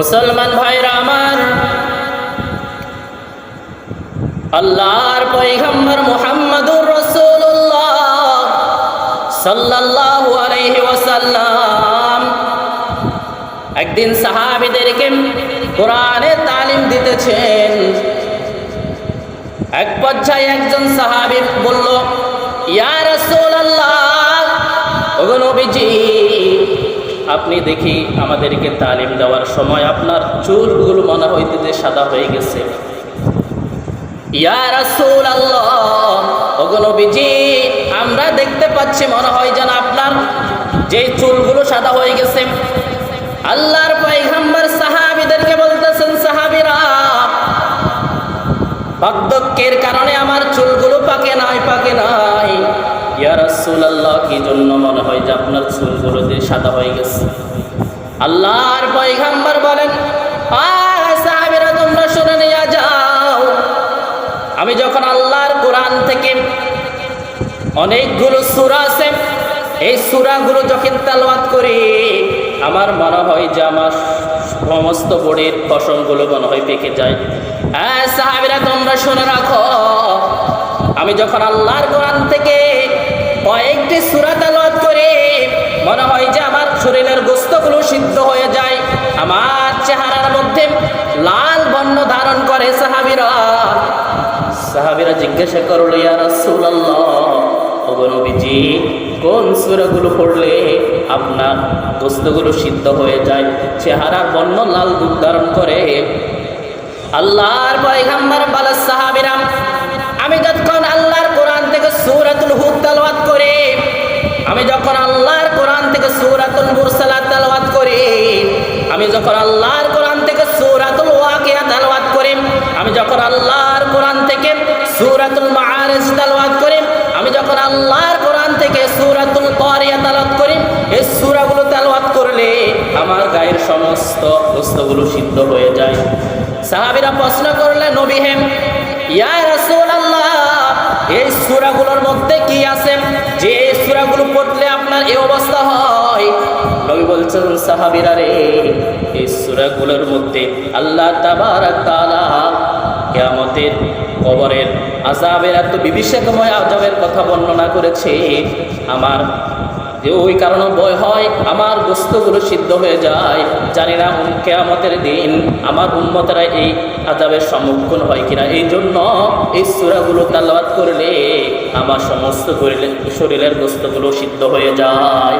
মুসলমান ভাইরা আমার, আল্লাহর পয়গম্বর মুহাম্মদুর রাসূলুল্লাহ সাল্লাল্লাহু আলাইহি ওয়াসাল্লাম একদিন সাহাবীদেরকে কোরআনের তালিম দিতেছেন। এক পর্যায়ে একজন সাহাবী বলল, ইয়া রাসূলুল্লাহ, ওগো নবীজি আপনি দেখি আমাদেরকে তালিম দেওয়ার সময় আপনার চুলগুলো মনে হইতে যে সাদা হয়ে গেছে। আমরা দেখতে পাচ্ছি মনে হয় যেন আপনার যে চুলগুলো সাদা হয়ে গেছে। আল্লাহর পয়গম্বর সাহাবীদেরকে বলতেছেন, সাহাবীরা বার্ধক্যের কারণে আমার চুলগুলো পাকে নাই পাকে নাই। ইয়া রাসূলুল্লাহ, কি জন্য মনে হয় যে আপনার চুলগুলো যে সাদা হয়ে গেছে? আল্লাহর পয়গম্বর বলেন সাহাবীরা, তোমরা শুনে নিয়ে যাও। আমি যখন আল্লাহর কোরআন থেকে অনেকগুলো সূরা আছে, এই সূরাগুলো যখন তালওয়াত করি, আমার মনে হয় যে আমার সমস্ত বডির পশমগুলো মনে হয় পেকে যায়। হ্যাঁ সাহাবিরা, তোমরা শুনে রাখো। আমি যখন আল্লাহর কোরআন থেকে কয়েকটি সূরা তেলাওয়াত করি। মনে হয় যে আমার শরীরের গোস্তগুলো সিদ্ধ হয়ে যায়। আমার চেহারার মধ্যে লাল বর্ণ ধারণ করে সাহাবিরা। সাহাবিরা জিজ্ঞাসা করল, ইয়া রাসূলুল্লাহ কোন সূরাগুলো পড়লে আপনার গোস্তগুলো সিদ্ধ হয়ে যায়? চেহারার বর্ণ লাল দুধ ধারণ করে। আল্লাহর পয়গম্বর বলে, সাহাবিরা যখন আল্লাহর কোরআন থেকে সূরাতুল ওয়াকিয়া তেলাওয়াত করি আমি যখন আল্লাহর কোরআন থেকে সূরাতুল মাআরিজ তেলাওয়াত করি আমি যখন আল্লাহর কোরআন থেকে সূরাতুল কারিয়া তেলাওয়াত করি এই সূরাগুলো তেলাওয়াত করলে আমার গায়ের সমস্ত বস্তুগুলো সিদ্ধ হয়ে যায়। সাহাবীরা প্রশ্ন করলে নবী হেম, ইয়া রাসূলুল্লাহ, এই সূরাগুলোর মধ্যে কি আছে? যে এই সূরাগুলো পড়লে আপনার এই অবস্থা হয়। নবী বলছেন, সাহাবীরা রে, এই সূরাগুলোর মধ্যে আল্লাহ তাবারাক তাআলা কিয়ামতের কবরের আযাবের এত বিভীষিকাময় আযাবের কথা বর্ণনা করেছে। আমার যে ওই কারণে ভয় হয়, আমার বস্তুগুলো সিদ্ধ হয়ে যায়। জানি না কেয়ামতের দিন আমার উন্মতেরা এই আজাবের সম্মুখীন হয় কিনা। এই জন্য এই সুরাগুলো তালাবাদ করলে আমার সমস্ত শরীরের বস্তুগুলো সিদ্ধ হয়ে যায়।